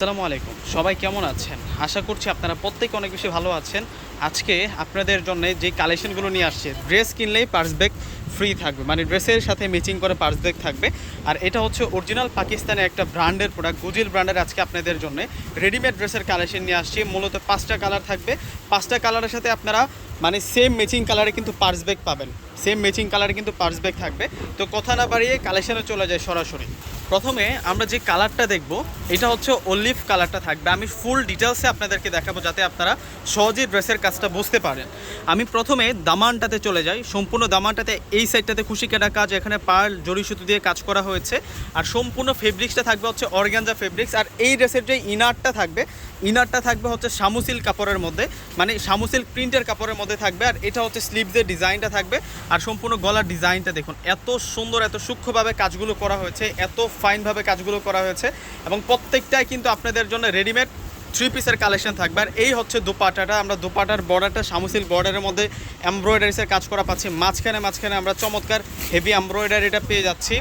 আসসালামু আলাইকুম। সবাই কেমন আছেন? আশা করছি আপনারা প্রত্যেকে অনেক বেশি ভালো আছেন। আজকে আপনাদের জন্য যে কালেকশনগুলো নিয়ে আসছে, ড্রেস কিনলেই পার্স ব্যাগ ফ্রি থাকবে। মানে ড্রেসের সাথে ম্যাচিং করে পার্স ব্যাগ থাকবে। আর এটা হচ্ছে অরিজিনাল পাকিস্তানের একটা ব্র্যান্ডের প্রোডাক্ট গুজিল ব্র্যান্ডের আজকে আপনাদের জন্য। রেডিমেড ড্রেসের কালেকশন নিয়ে আসছি। মূলত পাঁচটা কালার থাকবে। পাঁচটা কালারের সাথে আপনারা মানে সেম ম্যাচিং কালারে কিন্তু পার্স ব্যাগ পাবেন। সেম ম্যাচিং কালারে কিন্তু পার্স ব্যাগ থাকবে। তো কথা না বাড়িয়ে কালেকশনে চলে যায় সরাসরি। প্রথমে আমরা যে কালারটা দেখব, এটা হচ্ছে অলিভ কালারটা থাকবে। আমি ফুল ডিটেলসে আপনাদেরকে দেখাবো যাতে আপনারা সহজেই ড্রেসের কাজটা বুঝতে পারেন। আমি প্রথমে দামানটাতে চলে যাই। সম্পূর্ণ দামানটাতে এই সাইডটাতে খুশি কাটা কাজ, এখানে পার্ল জড়ি সুতো দিয়ে কাজ করা হয়েছে। আর সম্পূর্ণ ফেব্রিক্সটা থাকবে হচ্ছে অর্গানজা ফেব্রিক্স। আর এই ড্রেসের যে ইনারটা থাকবে ইনারটা থাকবে হচ্ছে শামুসিল কাপড়ের মধ্যে। মানে শামুসিল প্রিন্টের কাপড়ের মধ্যে থাকবে। আর এটা হচ্ছে স্লিভসের ডিজাইনটা থাকবে। আর সম্পূর্ণ গলার ডিজাইনটা দেখুন, এত সুন্দর, এত সূক্ষ্মভাবে কাজগুলো করা হয়েছে। এত ফাইনভাবে কাজগুলো করা হয়েছে এবং প্রত্যেকটাই কিন্তু আপনাদের জন্য রেডিমেড থ্রি পিসের কালেকশন থাকবে। আর এই হচ্ছে দোপাটাটা, আমরা দোপাটার বর্ডারটা শামুসিল বর্ডারের মধ্যে এমব্রয়ডারিসের কাজ করা পাচ্ছি। মাঝখানে মাঝখানে আমরা চমৎকার হেভি এমব্রয়ডারিটা পেয়ে যাচ্ছি।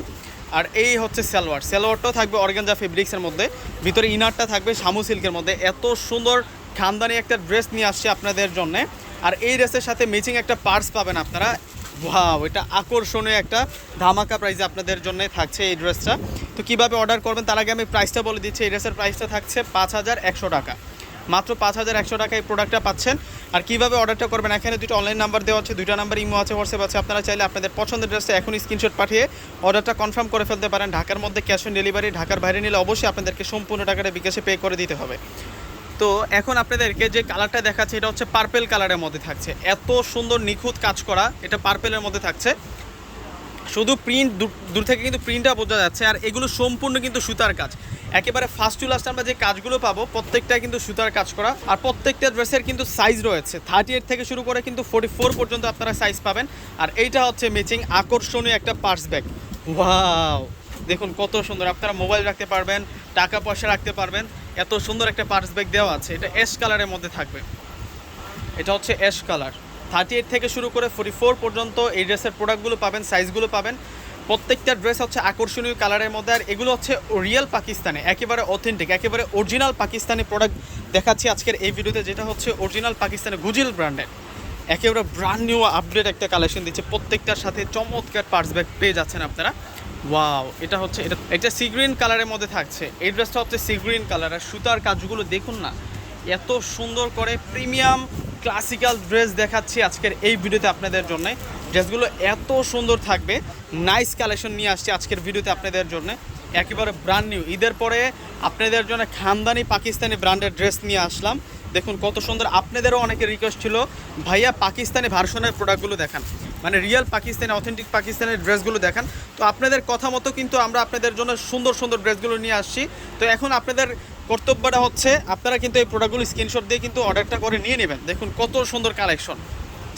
আর এই হচ্ছে সালোয়ার। সালোয়ারটাও থাকবে অর্গানজা ফেব্রিক্সের মধ্যে। ভিতরে ইনারটা থাকবে শামু সিল্কের মধ্যে। এত সুন্দর খানদানি একটা ড্রেস নিয়ে আসছে আপনাদের জন্য। আর এই ড্রেসের সাথে ম্যাচিং একটা পার্স পাবেন আপনারা। ওয়াও এটা আকর্ষণীয় একটা ধামাকা প্রাইসে আপনাদের জন্য থাকছে এই ড্রেসটা তো কীভাবে অর্ডার করবেন? তার আগে আমি প্রাইসটা বলে দিচ্ছি। এই ড্রেসের প্রাইসটা থাকছে পাঁচ হাজার একশো টাকা। মাত্র পাঁচ হাজার একশো টাকা এই প্রোডাক্টটা পাচ্ছেন। আর কীভাবে অর্ডারটা করবেন? এখানে দুটো অনলাইন নাম্বার দেওয়া আছে, দুইটা নাম্বার ইমো আছে হোয়াটসঅ্যাপ আছে। আপনারা চাইলে আপনাদের পছন্দের ড্রেসটা এখন স্ক্রিনশট পাঠিয়ে অর্ডারটা কনফার্ম করে ফেলতে পারেন। ঢাকার মধ্যে ক্যাশ অন ডেলিভারি ঢাকার বাইরে নিলে অবশ্যই আপনাদেরকে সম্পূর্ণ টাকাটা বিকাশে পে করে দিতে হবে। তো এখন আপনাদেরকে যে কালারটা দেখাচ্ছে, এটা হচ্ছে পার্পেল কালারের মধ্যে থাকছে। এত সুন্দর নিখুঁত কাজ করা, এটা পার্পেলের মধ্যে থাকছে। শুধু প্রিন্ট দূর থেকে কিন্তু প্রিন্টটা বোঝা যাচ্ছে, আর এগুলো সম্পূর্ণ কিন্তু সুতার কাজ। একেবারে ফার্স্ট টু লাস্ট আমরা যে কাজগুলো পাবো, প্রত্যেকটা কিন্তু সুতার কাজ করা, আর প্রত্যেকটা ড্রেসের কিন্তু সাইজ রয়েছে। থার্টি এইট থেকে শুরু করে কিন্তু ফোর্টি ফোর পর্যন্ত আপনারা সাইজ পাবেন। আর এইটা হচ্ছে ম্যাচিং আকর্ষণীয় একটা পার্স ব্যাগ ওয়াও দেখুন কত সুন্দর, আপনারা মোবাইল রাখতে পারবেন, টাকা পয়সা রাখতে পারবেন। এত সুন্দর একটা পার্স ব্যাগ দেওয়া আছে, এটা এস কালারের মধ্যে থাকবে। এটা হচ্ছে অ্যাশ কালার থার্টি এইট থেকে শুরু করে ফোর্টি ফোর পর্যন্ত এই ড্রেসের প্রোডাক্টগুলো পাবেন সাইজগুলো পাবেন। প্রত্যেকটা ড্রেস হচ্ছে আকর্ষণীয় কালারের মধ্যে, আর এগুলো হচ্ছে রিয়েল পাকিস্তানে, একেবারে অথেন্টিক একেবারে অরিজিনাল পাকিস্তানি প্রোডাক্ট দেখাচ্ছি আজকের এই ভিডিওতে, যেটা হচ্ছে অরিজিনাল পাকিস্তানের গুজিল ব্র্যান্ডের একেবারে ব্র্যান্ড নিউ আপডেট একটা কালেকশন দিচ্ছে। প্রত্যেকটার সাথে চমৎকার পার্স ব্যাগ পেয়ে যাচ্ছেন আপনারা। ওয়াও এটা হচ্ছে, এটা এটা সি গ্রিন কালারের মধ্যে থাকছে। এই ড্রেসটা হচ্ছে সি গ্রিন কালার আর সুতার কাজগুলো দেখুন না, এত সুন্দর করে প্রিমিয়াম ক্লাসিক্যাল ড্রেস দেখাচ্ছি আজকের এই ভিডিওতে আপনাদের জন্য। ড্রেসগুলো এত সুন্দর থাকবে নাইস কালেকশন নিয়ে আসছি আজকের ভিডিওতে আপনাদের জন্য। একেবারে ব্র্যান্ড নিউ ঈদের পরে আপনাদের জন্য খানদানি পাকিস্তানি ব্র্যান্ডের ড্রেস নিয়ে আসলাম। দেখুন, কত সুন্দর। আপনাদেরও অনেকের রিকোয়েস্ট ছিল, ভাইয়া, পাকিস্তানি ভার্সনের প্রোডাক্টগুলো দেখান। মানে রিয়েল পাকিস্তানি অথেন্টিক পাকিস্তানের ড্রেসগুলো দেখান। তো আপনাদের কথা মতো কিন্তু আমরা আপনাদের জন্য সুন্দর সুন্দর ড্রেসগুলো নিয়ে আসছি। তো এখন আপনাদের কর্তব্যটা হচ্ছে, আপনারা কিন্তু এই প্রোডাক্টগুলো স্ক্রিনশট দিয়ে কিন্তু অর্ডারটা করে নিয়ে নেবেন। দেখুন, কত সুন্দর কালেকশন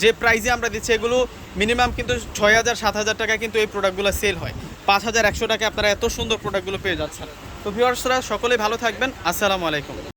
যে প্রাইজে আমরা দিচ্ছি এগুলো মিনিমাম কিন্তু ছয় হাজার, সাত হাজার টাকা কিন্তু এই প্রোডাক্টগুলো সেল হয়। পাঁচ হাজার, একশো টাকা আপনারা এত সুন্দর প্রোডাক্টগুলো পেয়ে যাচ্ছেন। তো ভিউয়ার্সরা সকলেই ভালো থাকবেন। আসসালামু আলাইকুম।